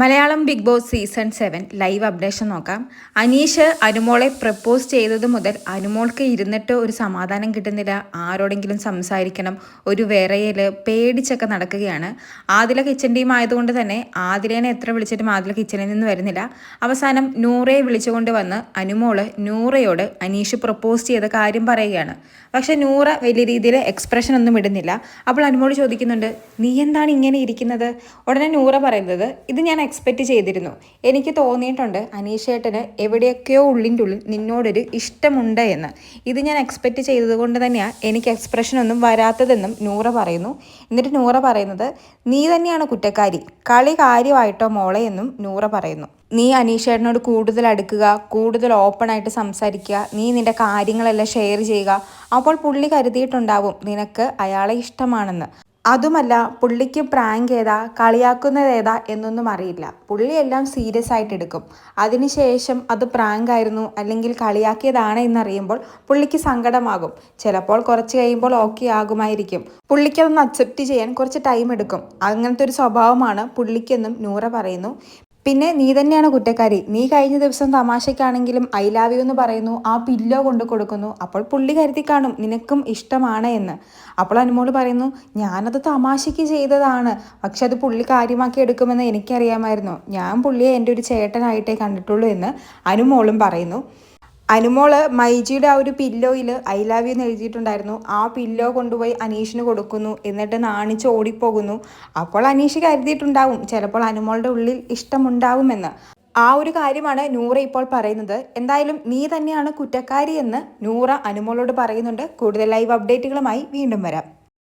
Malayalam Bigg Boss season seven live updation നോക്കാം. അനീഷ് അനുമോളെ propose ചെയ്തത് മുതൽ അനുമോൾക്ക് ഇരുന്നിട്ട് ഒരു സമാധാനം കിട്ടുന്നില്ല. ആരോടെങ്കിലും സംസാരിക്കണം. ഒരു വിറയൽ പേടിച്ചൊക്കെ നടക്കുകയാണ്. ആദില കിച്ചൻ ടീം ആയതുകൊണ്ട് തന്നെ ആദിലേനെ എത്ര വിളിച്ചിട്ടും ആദില കിച്ചനിൽ നിന്ന് വരുന്നില്ല. അവസാനം നൂറയെ വിളിച്ചുകൊണ്ട് വന്ന് അനുമോൾ നൂറയോട് അനീഷ് പ്രപ്പോസ് ചെയ്ത കാര്യം പറയുകയാണ്. പക്ഷെ നൂറ വലിയ രീതിയിൽ എക്സ്പ്രഷൻ ഒന്നും ഇടുന്നില്ല. അപ്പോൾ അനുമോൾ ചോദിക്കുന്നുണ്ട് നീ എന്താണ് ഇങ്ങനെ ഇരിക്കുന്നത്? ഉടനെ നൂറ പറയുന്നത് ഇത് ഞാൻ എക്സ്പെക്റ്റ് ചെയ്തിരുന്നു. എനിക്ക് തോന്നിയിട്ടുണ്ട് അനീഷേട്ടന് എവിടെയൊക്കെയോ ഉള്ളിന്റെ ഉള്ളിൽ നിന്നോടൊരു ഇഷ്ടമുണ്ട് എന്ന്. ഇത് ഞാൻ എക്സ്പെക്റ്റ് ചെയ്തതുകൊണ്ട് തന്നെയാണ് എനിക്ക് എക്സ്പ്രഷനൊന്നും വരാത്തതെന്നും നൂറ പറയുന്നു. എന്നിട്ട് നൂറ പറയുന്നത് നീ തന്നെയാണ് കുറ്റക്കാരി. കളി കാര്യമായിട്ടോ മോളെ എന്നും നൂറ പറയുന്നു. നീ അനീഷേട്ടനോട് കൂടുതൽ അടുക്കുക കൂടുതൽ ഓപ്പണായിട്ട് സംസാരിക്കുക നീ നിന്റെ കാര്യങ്ങളെല്ലാം ഷെയർ ചെയ്യുക. അപ്പോൾ പുള്ളി കരുതിയിട്ടുണ്ടാവും നിനക്ക് അയാളെ ഇഷ്ടമാണെന്ന്. അതുമല്ല പുള്ളിക്ക് പ്രാങ്ക് ഏതാ കളിയാക്കുന്നത് ഏതാ എന്നൊന്നും അറിയില്ല. പുള്ളി എല്ലാം സീരിയസ് ആയിട്ട് എടുക്കും. അതിനുശേഷം അത് പ്രാങ്ക് ആയിരുന്നു അല്ലെങ്കിൽ കളിയാക്കിയതാണ് എന്നറിയുമ്പോൾ പുള്ളിക്ക് സങ്കടമാകും. ചിലപ്പോൾ കുറച്ച് കഴിയുമ്പോൾ ഓക്കെ ആകുമായിരിക്കും. പുള്ളിക്കതൊന്ന് അക്സെപ്റ്റ് ചെയ്യാൻ കുറച്ച് ടൈം എടുക്കും. അങ്ങനത്തെ ഒരു സ്വഭാവമാണ് പുള്ളിക്കെന്നും നൂറ പറയുന്നു. പിന്നെ നീ തന്നെയാണ് കുറ്റക്കാരി. നീ കഴിഞ്ഞ ദിവസം തമാശയ്ക്കാണെങ്കിലും ഐ ലാവ് യു എന്ന് പറയുന്നു. ആ പില്ലോ കൊണ്ട് കൊടുക്കുന്നു. അപ്പോൾ പുള്ളി കരുതി കാണും നിനക്കും ഇഷ്ടമാണ് എന്ന്. അപ്പോൾ അനുമോൾ പറയുന്നു ഞാനത് തമാശയ്ക്ക് ചെയ്തതാണ്. പക്ഷെ അത് പുള്ളി കാര്യമാക്കി എടുക്കുമെന്ന് എനിക്കറിയാമായിരുന്നു. ഞാൻ പുള്ളിയെ എന്റെ ഒരു ചേട്ടനായിട്ടേ കണ്ടിട്ടുള്ളൂ എന്ന് അനുമോളും പറയുന്നു. അനുമോൾ മൈജിയുടെ ആ ഒരു പില്ലോയിൽ ഐ ലവ് യു എന്ന് എഴുതിയിട്ടുണ്ടായിരുന്നു. ആ പില്ലോ കൊണ്ടുപോയി അനീഷിന് കൊടുക്കുന്നു. എന്നിട്ട് നാണിച്ച് ഓടിപ്പോകുന്നു. അപ്പോൾ അനീഷ് കരുതിയിട്ടുണ്ടാവും ചിലപ്പോൾ അനുമോളുടെ ഉള്ളിൽ ഇഷ്ടമുണ്ടാവുമെന്ന്. ആ ഒരു കാര്യമാണ് നൂറ ഇപ്പോൾ പറയുന്നത്. എന്തായാലും നീ തന്നെയാണ് കുറ്റക്കാരി എന്ന് നൂറ അനുമോളോട് പറയുന്നുണ്ട്. കൂടുതൽ ലൈവ് അപ്ഡേറ്റുകളുമായി വീണ്ടും വരാം.